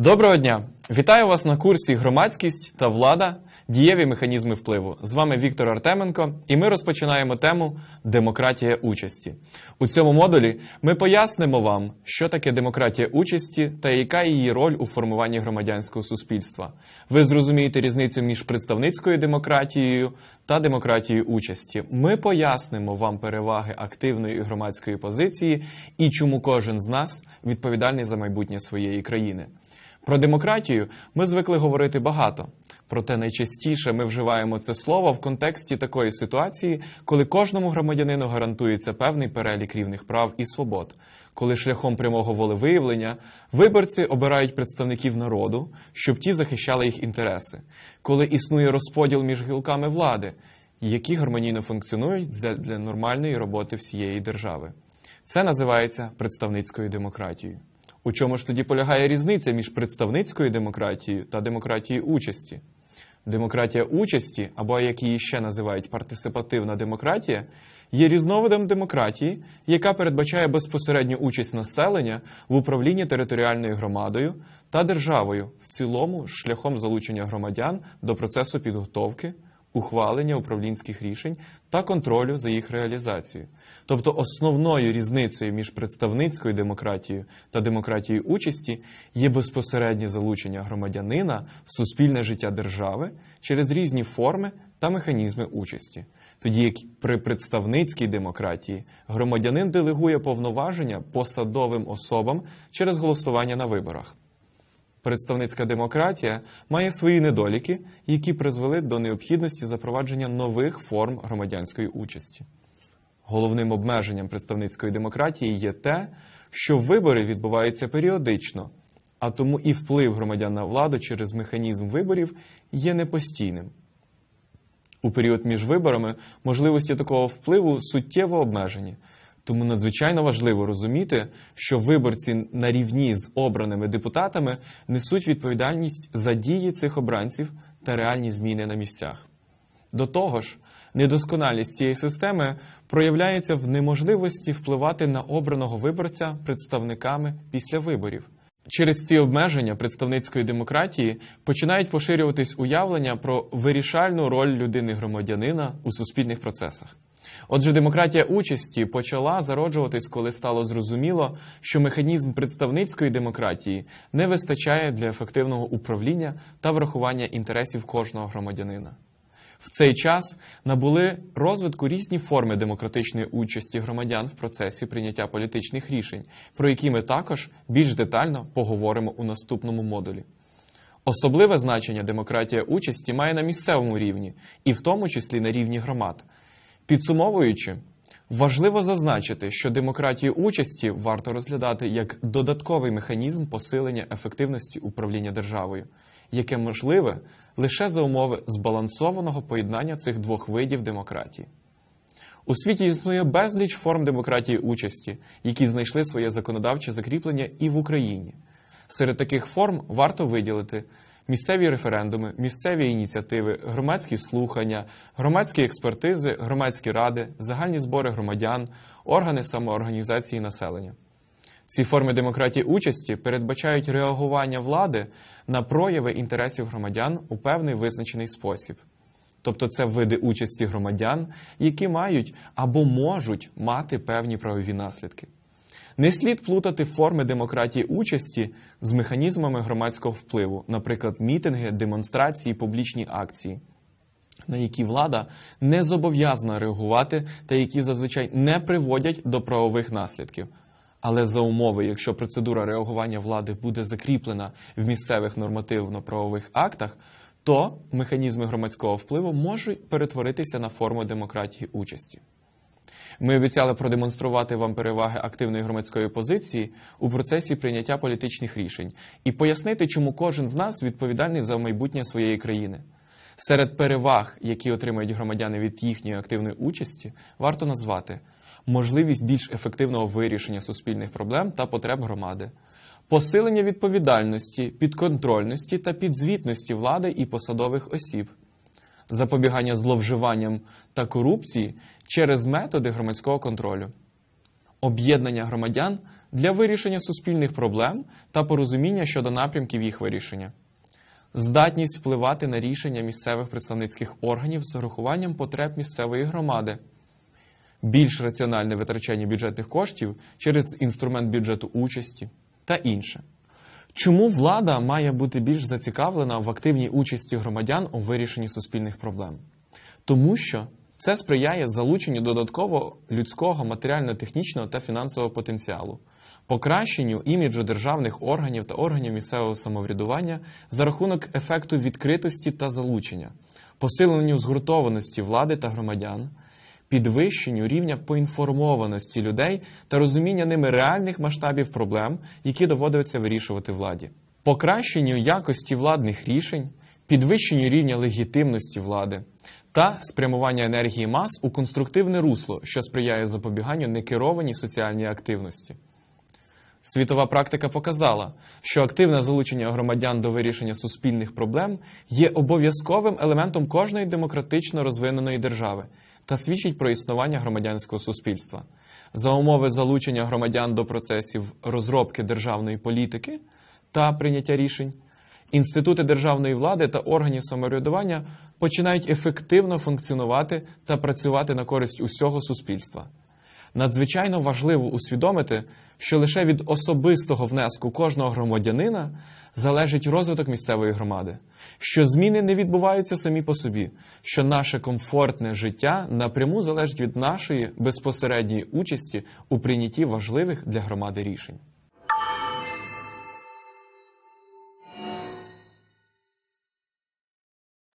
Доброго дня! Вітаю вас на курсі Громадськість та влада. Дієві механізми впливу. З вами Віктор Артеменко, і ми розпочинаємо тему Демократія участі. У цьому модулі ми пояснимо вам, що таке демократія участі та яка її роль у формуванні громадянського суспільства. Ви зрозумієте різницю між представницькою демократією та демократією участі. Ми пояснимо вам переваги активної громадської позиції і чому кожен з нас відповідальний за майбутнє своєї країни. Про демократію ми звикли говорити багато. Проте найчастіше ми вживаємо це слово в контексті такої ситуації, коли кожному громадянину гарантується певний перелік рівних прав і свобод, коли шляхом прямого волевиявлення виборці обирають представників народу, щоб ті захищали їх інтереси, коли існує розподіл між гілками влади, які гармонійно функціонують для, для нормальної роботи всієї держави. Це називається представницькою демократією. У чому ж тоді полягає різниця між представницькою демократією та демократією участі? Демократія участі, або як її ще називають партисипативна демократія, є різновидом демократії, яка передбачає безпосередню участь населення в управлінні територіальною громадою та державою в цілому шляхом залучення громадян до процесу підготовки, ухвалення управлінських рішень та контролю за їх реалізацією. Тобто основною різницею між представницькою демократією та демократією участі є безпосереднє залучення громадянина в суспільне життя держави через різні форми та механізми участі. Тоді як при представницькій демократії громадянин делегує повноваження посадовим особам через голосування на виборах. Представницька демократія має свої недоліки, які призвели до необхідності запровадження нових форм громадянської участі. Головним обмеженням представницької демократії є те, що вибори відбуваються періодично, а тому і вплив громадян на владу через механізм виборів є непостійним. У період між виборами можливості такого впливу суттєво обмежені. Тому надзвичайно важливо розуміти, що виборці на рівні з обраними депутатами несуть відповідальність за дії цих обранців та реальні зміни на місцях. До того ж, недосконалість цієї системи проявляється в неможливості впливати на обраного виборця представниками після виборів. Через ці обмеження представницької демократії починають поширюватись уявлення про вирішальну роль людини-громадянина у суспільних процесах. Отже, демократія участі почала зароджуватись, коли стало зрозуміло, що механізм представницької демократії не вистачає для ефективного управління та врахування інтересів кожного громадянина. В цей час набули розвитку різні форми демократичної участі громадян в процесі прийняття політичних рішень, про які ми також більш детально поговоримо у наступному модулі. Особливе значення демократія участі має на місцевому рівні, і в тому числі на рівні громад. Підсумовуючи, важливо зазначити, що демократію участі варто розглядати як додатковий механізм посилення ефективності управління державою, яке можливе лише за умови збалансованого поєднання цих двох видів демократії. У світі існує безліч форм демократії участі, які знайшли своє законодавче закріплення і в Україні. Серед таких форм варто виділити місцеві референдуми, місцеві ініціативи, громадські слухання, громадські експертизи, громадські ради, загальні збори громадян, органи самоорганізації населення. Ці форми демократії участі передбачають реагування влади на прояви інтересів громадян у певний визначений спосіб. Тобто це види участі громадян, які мають або можуть мати певні правові наслідки. Не слід плутати форми демократії участі з механізмами громадського впливу, наприклад, мітинги, демонстрації, публічні акції, на які влада не зобов'язана реагувати та які зазвичай не приводять до правових наслідків. Але за умови, якщо процедура реагування влади буде закріплена в місцевих нормативно-правових актах, то механізми громадського впливу можуть перетворитися на форму демократії участі. Ми обіцяли продемонструвати вам переваги активної громадської позиції у процесі прийняття політичних рішень і пояснити, чому кожен з нас відповідальний за майбутнє своєї країни. Серед переваг, які отримають громадяни від їхньої активної участі, варто назвати можливість більш ефективного вирішення суспільних проблем та потреб громади, посилення відповідальності, підконтрольності та підзвітності влади і посадових осіб, запобігання зловживанням та корупції через методи громадського контролю, об'єднання громадян для вирішення суспільних проблем та порозуміння щодо напрямків їх вирішення, здатність впливати на рішення місцевих представницьких органів з урахуванням потреб місцевої громади, більш раціональне витрачання бюджетних коштів через інструмент бюджету участі та інше. Чому влада має бути більш зацікавлена в активній участі громадян у вирішенні суспільних проблем? Тому що це сприяє залученню додатково людського, матеріально-технічного та фінансового потенціалу, покращенню іміджу державних органів та органів місцевого самоврядування за рахунок ефекту відкритості та залучення, посиленню згуртованості влади та громадян, підвищенню рівня поінформованості людей та розуміння ними реальних масштабів проблем, які доводиться вирішувати владі, покращенню якості владних рішень, підвищенню рівня легітимності влади та спрямування енергії мас у конструктивне русло, що сприяє запобіганню некерованій соціальній активності. Світова практика показала, що активне залучення громадян до вирішення суспільних проблем є обов'язковим елементом кожної демократично розвиненої держави та свідчить про існування громадянського суспільства. За умови залучення громадян до процесів розробки державної політики та прийняття рішень, інститути державної влади та органів самоврядування починають ефективно функціонувати та працювати на користь усього суспільства. Надзвичайно важливо усвідомити, що лише від особистого внеску кожного громадянина залежить розвиток місцевої громади, що зміни не відбуваються самі по собі, що наше комфортне життя напряму залежить від нашої безпосередньої участі у прийнятті важливих для громади рішень.